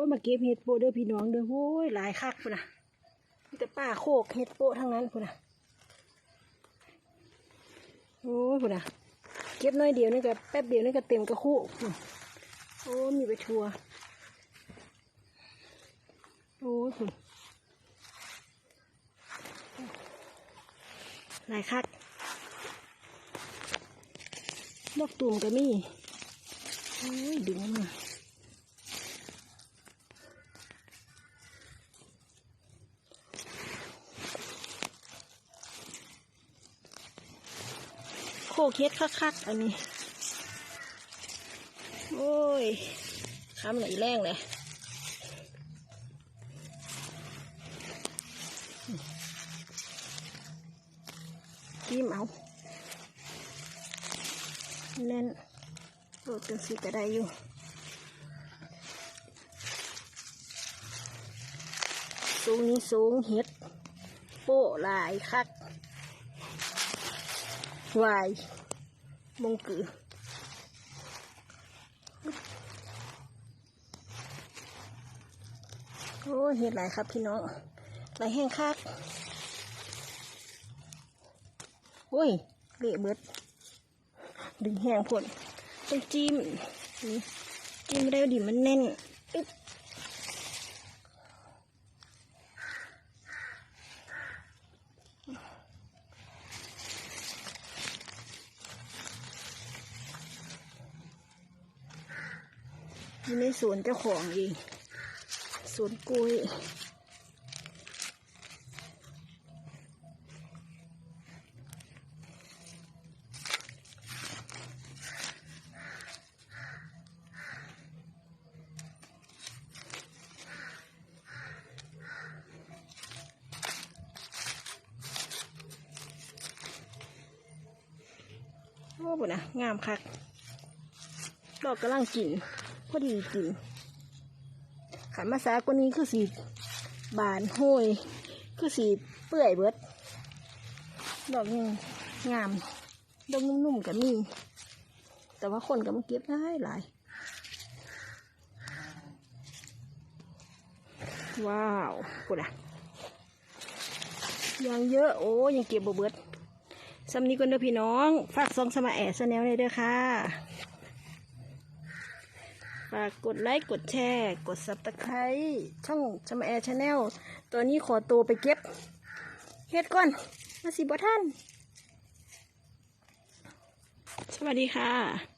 อ้ยมาเก็บเห็ดโปเด้อพี่น้องเด้อโอ้ยหลายคักพุ่นนะมีแต่ป้าโคกเห็ดโปทั้งนั้นพุ่นน่ะโอ้ยพุ่นนะเก็บน้อยเดียวนี่ก็แป๊บเดียวนี่ก็เต็มกระคุพุ่นโอ้มีไปทัวโอ้ยพุ่นหลายคักดอกตุ่มก็มีโอ้ยดึงมา คกเฮ็ดคักๆอันนี้ โอ้ยคำไหนแรงเลยจิ้มเอาแน่นโอ้จังสีก็ได้อยู่สูงนี้สูงเฮ็ดโป้หลายคัก วายมงกือโอ้เห็ดหลายครับพี่น้องหลายแห้งคักโอ้ยเละเบิด ดึงแห้งผลต้องจิ้มจิ้มไม่ได้ดิมันแน่นอึ๊บ อยู่ในสวนเจ้าของเองสวนกล้วยโอ้บุนะงามคักดอกกำลังกิน พอดีกินขันมาสากว่านี้คือสีบานห้อยคือสีเปื่อยเบิด ดอกยังงาม ดอกนุ่มๆกับมี แต่ว่าคนก็มาเก็บได้หลาย ว้าวกูดอะยังเยอะโอ้ยังเก็บบ่เบิดสำนี้กันเด้อพี่น้อง ฝากซองสมาแอสแนลเลยเด้อค่ะ ฝากกดไลค์ กดแชร์ กด subscribe ช่องชมแอร์ชาแนลตัวนี้ขอตัวไปเก็บเฮ็ดก่อนมาสิบ่ท่าน สวัสดีค่ะ